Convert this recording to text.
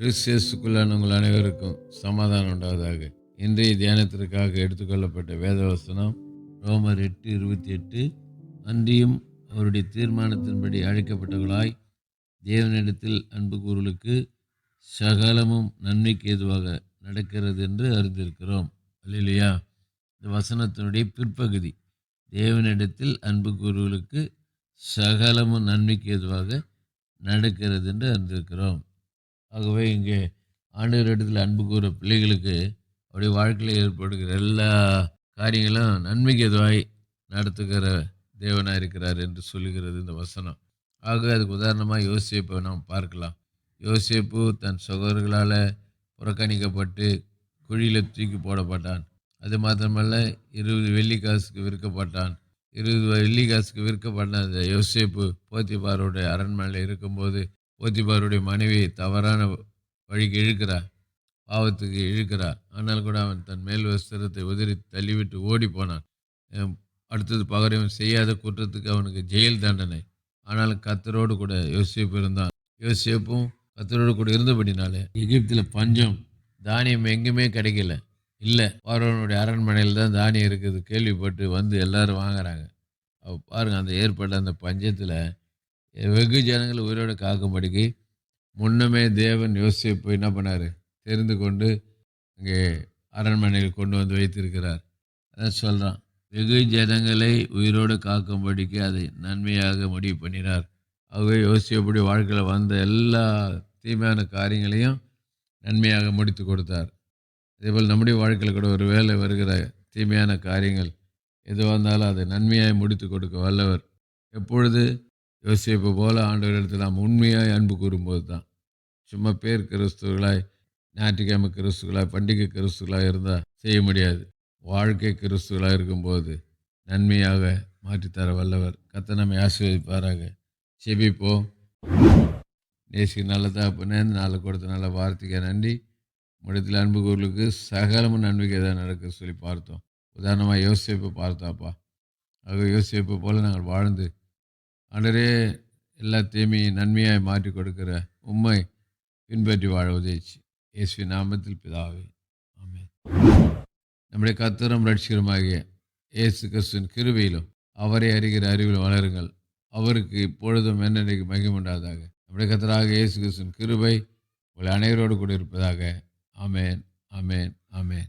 கிறிஸ்தியஸுக்குள்ளான உங்கள் அனைவருக்கும் சமாதானம் உண்டாவதாக. இன்றைய தியானத்திற்காக எடுத்துக்கொள்ளப்பட்ட வேதவசனம் ரோமர் எட்டு இருபத்தி எட்டு. அன்றியும் அவருடைய தீர்மானத்தின்படி அழைக்கப்பட்டவர்களாய் தேவனிடத்தில் அன்பு கூறுகளுக்கு சகலமும் நன்மைக்கு ஏதுவாக நடக்கிறது என்று அறிந்திருக்கிறோம். இல்லையா இந்த வசனத்தினுடைய பிற்பகுதி தேவனிடத்தில் அன்பு கூறுகளுக்கு சகலமும் நன்மைக்கு ஏதுவாக நடக்கிறது என்று அறிந்திருக்கிறோம். ஆகவே இங்கே ஆண்டவரிடத்தில் அன்பு கூற பிள்ளைகளுக்கு அவருடைய வாழ்க்கையில் ஏற்படுகிற எல்லா காரியங்களும் நன்மைக்கு எதுவாய் நடத்துகிற தேவனாக இருக்கிறார் என்று சொல்லுகிறது இந்த வசனம். ஆக அதுக்கு உதாரணமாக யோசிப்பை நாம் பார்க்கலாம். யோசிப்பு தன் சகோதரர்களால் புறக்கணிக்கப்பட்டு குழியில் தூக்கி போடப்பட்டான். அது மாத்திரமல்ல இருபது வெள்ளி காசுக்கு விற்கப்பட்டான். இருபது வெள்ளி காசுக்கு விற்கப்பட்ட அந்த யோசேப்பு போத்திபாரோடைய அரண்மனையில் இருக்கும்போது போத்திபாருடைய மனைவியை தவறான வழிக்கு இழுக்கிறா பாவத்துக்கு இழுக்கிறா ஆனால் கூட அவன் தன் மேல் வஸ்திரத்தை உதறி தள்ளிவிட்டு ஓடி போனான். அடுத்தது பகரையும் செய்யாத குற்றத்துக்கு அவனுக்கு ஜெயில் தண்டனை. ஆனாலும் கத்தரோடு கூட யோசிப்பு இருந்தான். யோசிப்பும் கத்தரோடு கூட இருந்தபடினாலே எகிப்தில் பஞ்சம் தானியம் எங்குமே கிடைக்கல. இல்லை பார்வனுடைய அரண்மனையில் தான் தானியம் இருக்குது. கேள்விப்பட்டு வந்து எல்லோரும் வாங்குறாங்க. பாருங்கள் அந்த ஏற்பட்ட அந்த பஞ்சத்தில் வெகு ஜனங்களை உயிரோடு காக்கும்படிக்கு முன்னமே தேவன் யோசிப்பு என்ன பண்ணார்? தெரிந்து கொண்டு இங்கே அரண்மனையில் கொண்டு வந்து வைத்திருக்கிறார். அதான் சொல்கிறான் வெகு ஜனங்களை உயிரோடு காக்கும்படிக்கு அதை நன்மையாக முடிவு பண்ணினார். ஆகவே யோசிப்படி வாழ்க்கையில் வந்த எல்லா தீமையான காரியங்களையும் நன்மையாக முடித்து கொடுத்தார். அதேபோல் நம்முடைய வாழ்க்கையில் கூட ஒரு வேலை வருகிற தீமையான காரியங்கள் எதுவாக இருந்தாலும் அதை நன்மையாக முடித்து கொடுக்க வல்லவர். எப்பொழுது யோசிப்பு போல ஆண்டவரிடத்தில் நாம் உண்மையாக அன்பு கூறும்போது தான் சும்மா பேர் கிறிஸ்துவர்களாய் ஞாயிற்றுக்கிழமை கிறிஸ்துவர்களாய் பண்டிகை கிறிஸ்துவர்களாக இருந்தால் செய்ய முடியாது. வாழ்க்கை கிறிஸ்துவர்களாக இருக்கும்போது நன்மையாக மாற்றித்தர வல்லவர். கத்த நம்மை ஆசீர்வதிப்பாராக. செபிப்போம் நேசிக்கு நல்லதாக பண்ணேன் நாளை கொடுத்த நல்ல வார்த்தைக்கு நன்றி. முடித்தில் அன்பு கூறுகளுக்கு சகலமும் நன்மைக்கு எதாவது நடக்க சொல்லி பார்த்தோம். உதாரணமாக யோசிப்பை பார்த்தாப்பா. ஆக யோசிப்பை போல் நாங்கள் வாழ்ந்து ஆண்டரே எல்லா தீமையும் நன்மையாய் மாற்றி கொடுக்கிற உண்மை பின்பற்றி வாழ உதவிச்சு. இயேசு நாமத்தில் பிதாவே. ஆமே நம்முடைய கத்தரும் ரட்சிகரமாகிய இயேசு கிறிஸ்துவின் கிருவையிலும் அவரை அறிகிற அறிவிலும் வளருங்கள். அவருக்கு இப்பொழுதும் என்னென்னைக்கு மகிமுண்டாதாக நம்முடைய கத்தராக இயேசு கிறிஸ்துவின் கிருபை உங்கள் அனைவரோடு கூட இருப்பதாக ஆமேன் ஆமேன் ஆமேன்.